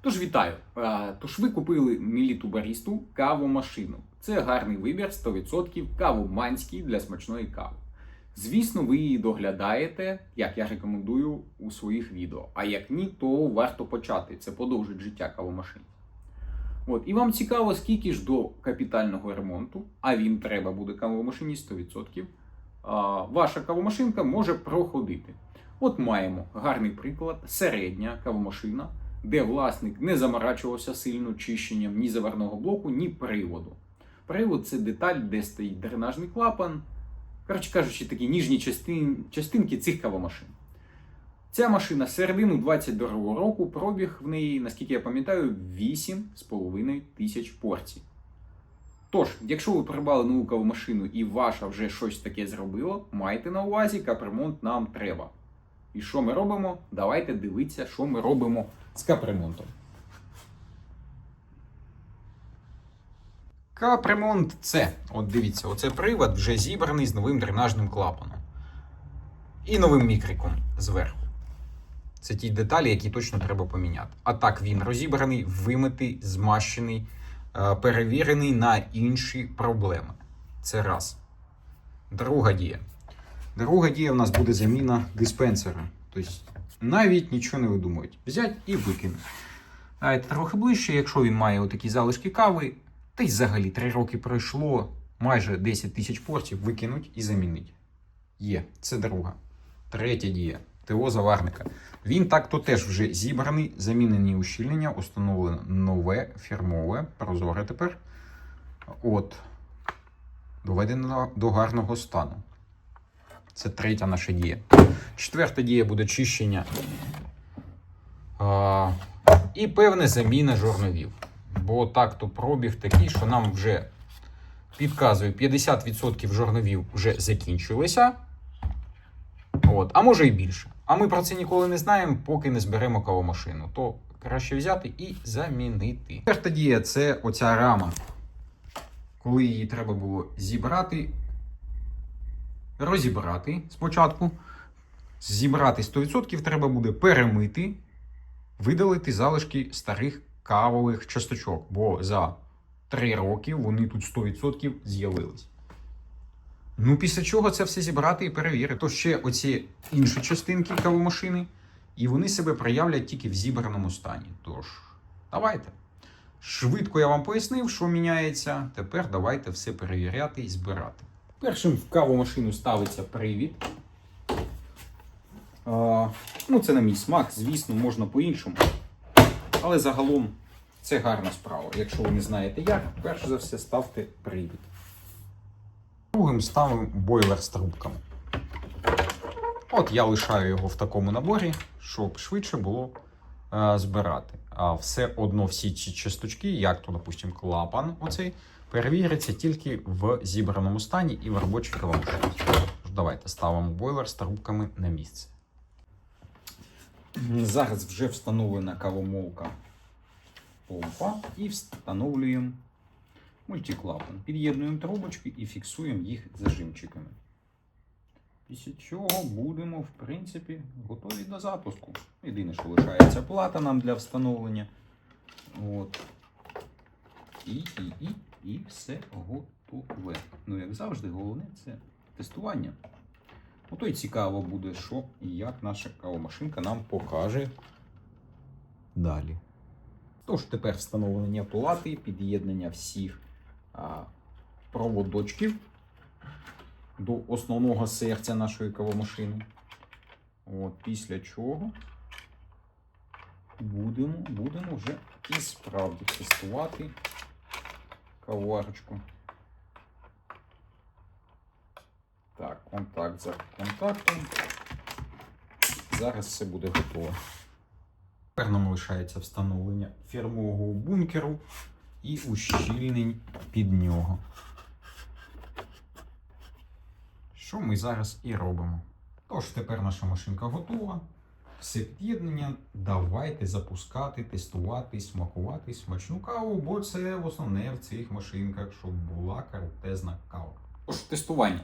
Тож вітаю! Тож ви купили Міліту Барісту кавомашину. Це гарний вибір 100% кавоманський для смачної кави. Звісно, ви її доглядаєте, як я рекомендую у своїх відео. А як ні, то варто почати. Це подовжить життя кавомашин. От, і вам цікаво, скільки ж до капітального ремонту, а він треба буде кавомашині 100%, а, ваша кавомашинка може проходити. От маємо гарний приклад: середня кавомашина, де власник не заморачувався сильно чищенням ні заварного блоку, ні приводу. Привод це деталь, де стоїть дренажний клапан. Коротше кажучи, такі ніжні частин, частинки цих кавомашин. Ця машина середину 22 року, пробіг в неї, наскільки я пам'ятаю, 8,5 тисяч порцій. Тож, якщо ви придбали нову кавомашину і ваша вже щось таке зробила, майте на увазі, капремонт нам треба. І що ми робимо? Давайте дивитися, що ми робимо з капремонтом. Капремонт це, от дивіться, оце привод вже зібраний з новим дренажним клапаном. І новим мікриком зверху. Це ті деталі, які точно треба поміняти. А так він розібраний, вимитий, змащений, е, перевірений на інші проблеми. Це раз. Друга дія. Друга дія в нас буде заміна диспенсера. Тобто навіть нічого не видумують. Взять і викинуть. Трохи ближче, якщо він має отакі залишки кави, та й взагалі 3 роки пройшло, майже 10 тисяч порцій, викинуть і замінить. Є, це друга. Третя дія. ТО заварника. Він так-то теж вже зібраний, замінені ущільнення, установлено нове фірмове, прозоре тепер. От. Доведено до гарного стану. Це третя наша дія. Четверта дія буде чищення. А, і певна заміна жорновів. Бо так-то пробіг такий, що нам вже підказує 50% жорновів вже закінчилися. От, а може і більше. А ми про це ніколи не знаємо, поки не зберемо кавомашину. То краще взяти і замінити. Четверта дія це оця рама. Коли її треба було зібрати, розібрати спочатку. Зібрати 100% треба буде перемити, видалити залишки старих кавових часточок, бо за 3 роки вони тут 100% з'явились. Ну, після чого це все зібрати і перевірити. То ще оці інші частинки кавомашини, і вони себе проявлять тільки в зібраному стані. Тож, давайте. Швидко я вам пояснив, що міняється. Тепер давайте все перевіряти і збирати. Першим в кавомашину ставиться привід. А, ну, це на мій смак, звісно, можна по-іншому. Але загалом це гарна справа. Якщо ви не знаєте як, перш за все ставте привід. Другим ставимо бойлер з трубками. От я лишаю його в такому наборі, щоб швидше було е, збирати. А все одно всі ці часточки, як то, допустимо, клапан, оцей, перевіряться тільки в зібраному стані і в робочій кавомашині. Тож Давайте ставимо бойлер з трубками на місце. Зараз вже встановлена кавомолка помпа і встановлюємо мультиклапан. Під'єднуємо трубочки і фіксуємо їх зажимчиками. Після чого будемо, в принципі, готові до запуску. Єдине, що лишається плата нам для встановлення. От. І, і, і, і все готове. Ну, як завжди, головне це тестування. Ото й цікаво буде, що і як наша кавомашинка нам покаже далі. Тож тепер встановлення плати, під'єднання всіх а, проводочків до основного серця нашої кавомашини. От, після чого будемо, будемо вже і справді тестувати каварочку. Так, контакт за контактом. Зараз все буде готово. Тепер нам лишається встановлення фірмового бункеру і ущільнень під нього. Що ми зараз і робимо. Тож тепер наша машинка готова. Все під'єднання. Давайте запускати, тестувати, смакувати смачну каву, бо це основне в цих машинках, щоб була крутезна кава. Тож тестування.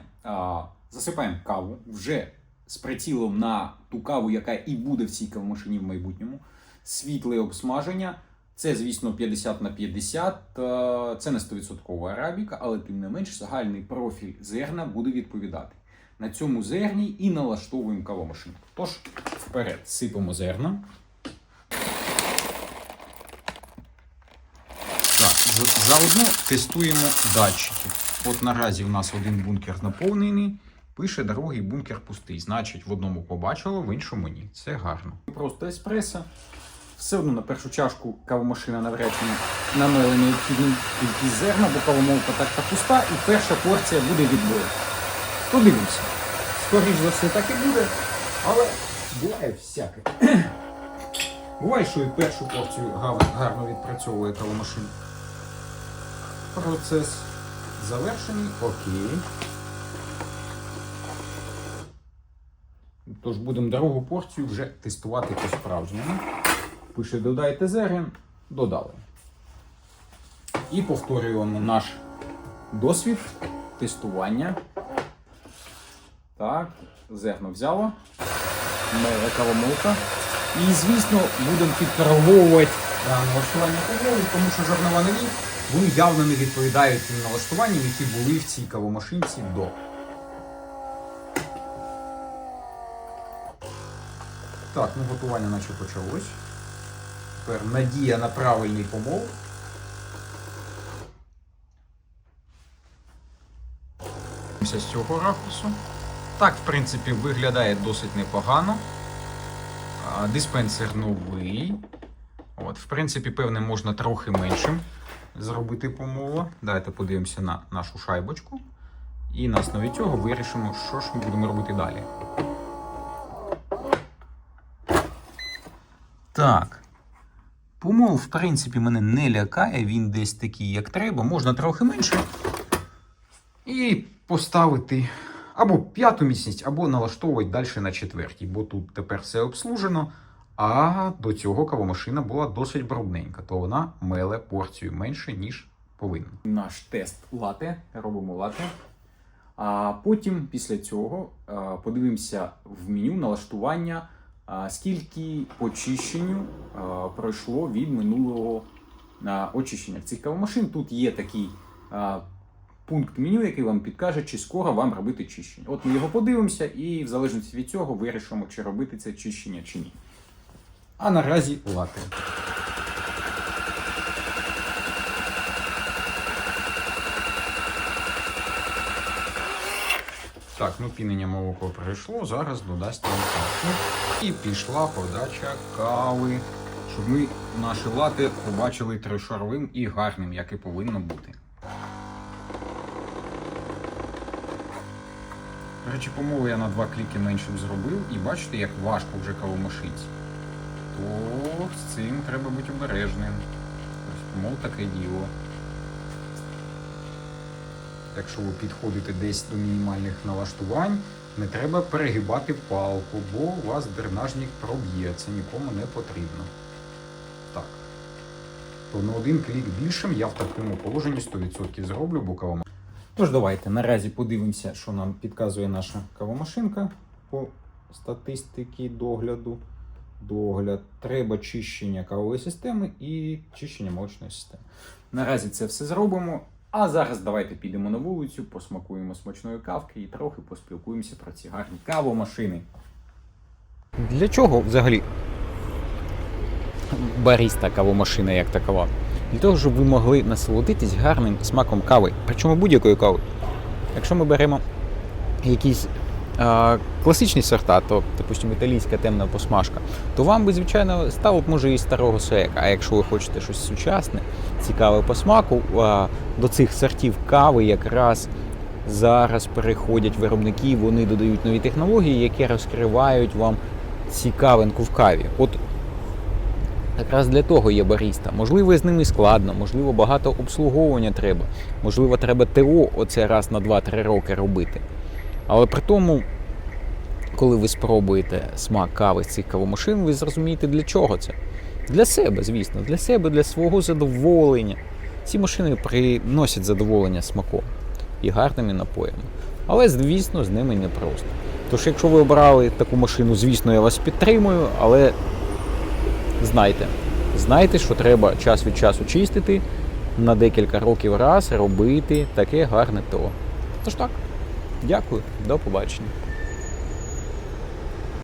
Засипаємо каву вже з прицілом на ту каву, яка і буде в цій кавомашині в майбутньому. світле обсмаження. Це, звісно, 50 на 50, е, це не 100% арабіка, але тим не менш загальний профіль зерна буде відповідати. На цьому зерні і налаштовуємо кавомашинку. Тож, вперед, сипемо зерна. Так, заодно тестуємо датчики. От наразі в нас один бункер наповнений, пише другий бункер пустий. Значить, в одному побачило, в іншому ні. Це гарно. Просто еспресо. Все одно на першу чашку кавомашина навряд чи намели кількість зерна, бо кавомолка так та пуста, і перша порція буде відбою. Подивимося. Скоріш за все так і буде, але буває всяке. Буває, що і першу порцію гарно відпрацьовує кавомашина. Процес завершений. Окей. Тож будемо другу порцію вже тестувати по-справжньому. Пише додайте зерен, додали. І повторюємо наш досвід тестування. Так, зерно взяло. Мега кавомолка. І, звісно, будемо підкориговувати е, налаштування помолу, тому що жорнова нові, вони явно не відповідають тим налаштуванням, які були в цій кавомашинці до. Так, ну готування наче почалось. Тепер надія на правильний помол. З цього ракурсу. Так, в принципі, виглядає досить непогано. Диспенсер новий. От, в принципі, певне, можна трохи меншим зробити помола. Давайте подивимося на нашу шайбочку. І на основі цього вирішимо, що ж ми будемо робити далі. Так. Помол, в принципі, мене не лякає, він десь такий, як треба. Можна трохи менше. І поставити або п'яту міцність, або налаштовувати далі на четвертій, бо тут тепер все обслужено. А до цього кавомашина була досить брудненька, то вона меле порцію менше, ніж повинна. Наш тест лате, робимо лате. А потім, після цього, подивимося в меню налаштування, скільки по чищенню пройшло від минулого очищення цих кавомашин. Тут є такий пункт меню, який вам підкаже, чи скоро вам робити чищення. От ми його подивимося і в залежності від цього вирішимо, чи робити це чищення чи ні. А наразі лати. Так, ну пінення молоко пройшло, зараз додасть нам кашу. І пішла подача кави, щоб ми наші лати побачили тришаровим і гарним, як і повинно бути. До речі, помолу я на два кліки меншим зробив, і бачите, як важко вже кавомашинці. То з цим треба бути обережним. Помол таке діло. Якщо ви підходите десь до мінімальних налаштувань, не треба перегибати палку, бо у вас дренажник проб'є. Це нікому не потрібно. Так. То на один клік більшим я в такому положенні 100% зроблю, бо. Тож давайте наразі подивимося, що нам підказує наша кавомашинка по статистиці догляду. Догляд. Треба чищення кавової системи і чищення молочної системи. Наразі це все зробимо. А зараз давайте підемо на вулицю, посмакуємо смачної кавки і трохи поспілкуємося про ці гарні кавомашини. Для чого взагалі баріста кавомашина як такова? Для того, щоб ви могли насолодитись гарним смаком кави, причому будь-якої кави. Якщо ми беремо якісь а, класичні сорта, то, допустимо, італійська темна посмажка, то вам би, звичайно, стало б може і старого соека. А якщо ви хочете щось сучасне, цікаве по смаку, а, до цих сортів кави якраз зараз переходять виробники, вони додають нові технології, які розкривають вам цікавинку в каві. От Якраз для того є баріста. Можливо, з ними складно, можливо, багато обслуговування треба, можливо, треба ТО оце раз на 2-3 роки робити. Але при тому, коли ви спробуєте смак кави з цих кавомашин, ви зрозумієте, для чого це. Для себе, звісно, для себе, для свого задоволення. Ці машини приносять задоволення смаком і гарними напоями. Але, звісно, з ними непросто. Тож, якщо ви обрали таку машину, звісно, я вас підтримую, але знайте. Знайте, що треба час від часу чистити, на декілька років раз робити таке гарне ТО. Тож так, дякую, до побачення.